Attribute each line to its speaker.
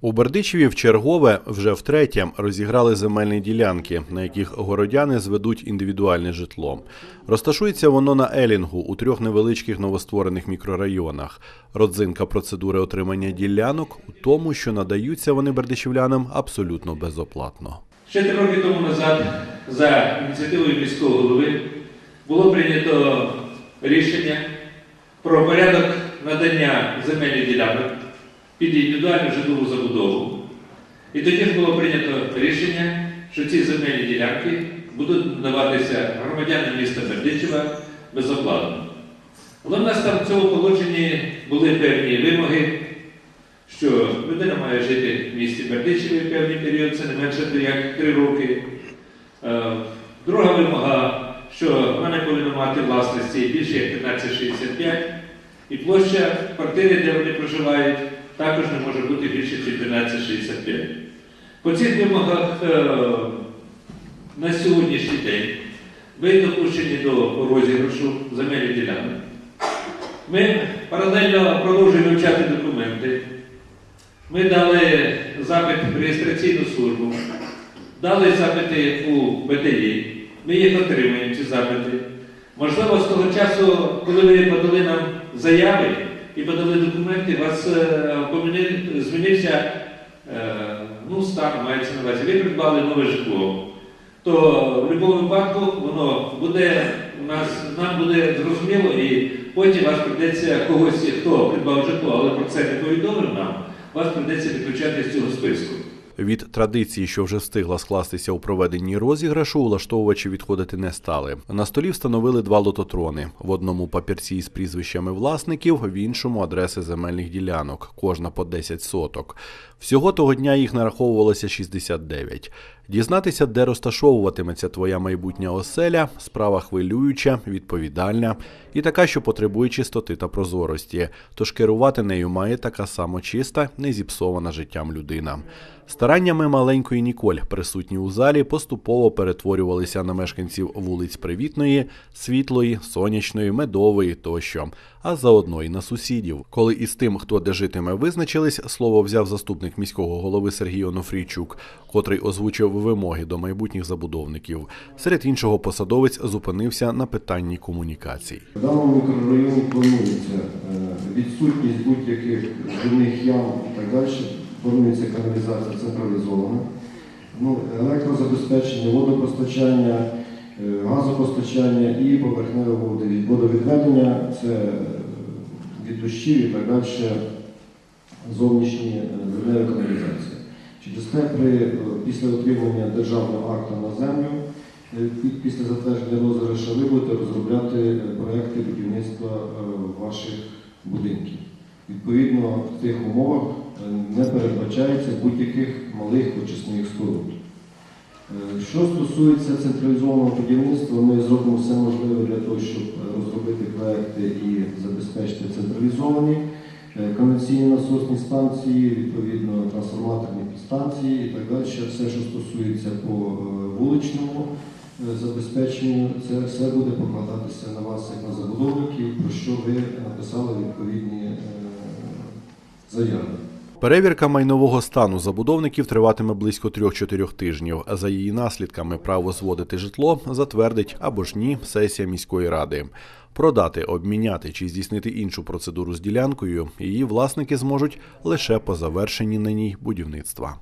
Speaker 1: У Бердичеві в чергове вже втретє розіграли земельні ділянки, на яких городяни зведуть індивідуальне житло. Розташується воно на Елінгу у трьох невеличких новостворених мікрорайонах. Родзинка процедури отримання ділянок у тому, що надаються вони бердичівлянам абсолютно безоплатно.
Speaker 2: Ще три роки тому назад, за ініціативою міського голови, було прийнято рішення про порядок надання земельних ділянок під індивідуальну житлову забудову. І тоді ж було прийнято рішення, що ці земельні ділянки будуть надаватися громадянам міста Бердичева безоплатно. Але в нас там в цьому положенні були певні вимоги, що людина має жити в місті Бердичеві певний період, це не менше як 3 роки. Е, Друга вимога, що вона не повинна мати власності більше як 1565, і площа квартири, де вони проживають, також не може бути більше ніж 1565. По цих вимогах е, на сьогоднішній день ви допущені до розіграшу земельних ділянок. Ми паралельно продовжуємо вивчати документи. Ми дали запит в реєстраційну службу, дали запити у БТІ. Ми їх отримуємо, ці запити. Можливо, з того часу, коли ви подали нам заяви і подали документи, у вас е, змінився е, ну, стан, мається на увазі. Ви придбали нове житло. То в будь-якому випадку воно буде у нас, нам буде зрозуміло, і потім вас прийдеться когось, хто придбав житло, але про це не повідомив нам, вас прийдеться виключати з цього списку.
Speaker 1: Від традиції, що вже встигла скластися у проведенні розіграшу, улаштовувачі відходити не стали. На столі встановили два лототрони: в одному папірці із прізвищами власників, в іншому адреси земельних ділянок, кожна по 10 соток. Всього того дня їх нараховувалося 69. Дізнатися, де розташовуватиметься твоя майбутня оселя, справа хвилююча, відповідальна і така, що потребує чистоти та прозорості. Тож керувати нею має така само чиста, не зіпсована життям людина. Стараннями маленької Ніколь, присутні у залі, поступово перетворювалися на мешканців вулиць Привітної, Світлої, Сонячної, Медової тощо, а заодно й на сусідів. Коли із тим, хто де житиме, визначились, слово взяв заступник міського голови Сергій Онофрійчук, котрий озвучив вимоги до майбутніх забудовників. Серед іншого посадовець зупинився на питанні комунікацій.
Speaker 3: В даному мікрорайоні планується е, відсутність будь-яких дрібних ям і так далі. Планується каналізація централізована. Ну, електрозабезпечення, водопостачання, е, газопостачання і поверхневе водовідведення це від дощів і так далі зовнішні е, каналізації. Через те при, е, після отримання державного акту на землю Е, Після затвердження розіграша ви будете розробляти е, проекти будівництва ваших будинків. Відповідно, в тих умовах не передбачається будь-яких малих очисних споруд. Що стосується централізованого будівництва, ми зробимо все можливе для того, щоб розробити проекти і забезпечити централізовані е, комерційні насосні станції, відповідно трансформаторні підстанції і так далі. Все, що стосується по е, вуличному е, забезпеченню, це все буде покладатися на вас як на забудовників, про що ви написали відповідні заяви.
Speaker 1: Перевірка майнового стану забудовників триватиме близько 3-4 тижнів. За її наслідками право зводити житло затвердить або ж ні сесія міської ради. Продати, обміняти чи здійснити іншу процедуру з ділянкою її власники зможуть лише по завершенні на ній будівництва.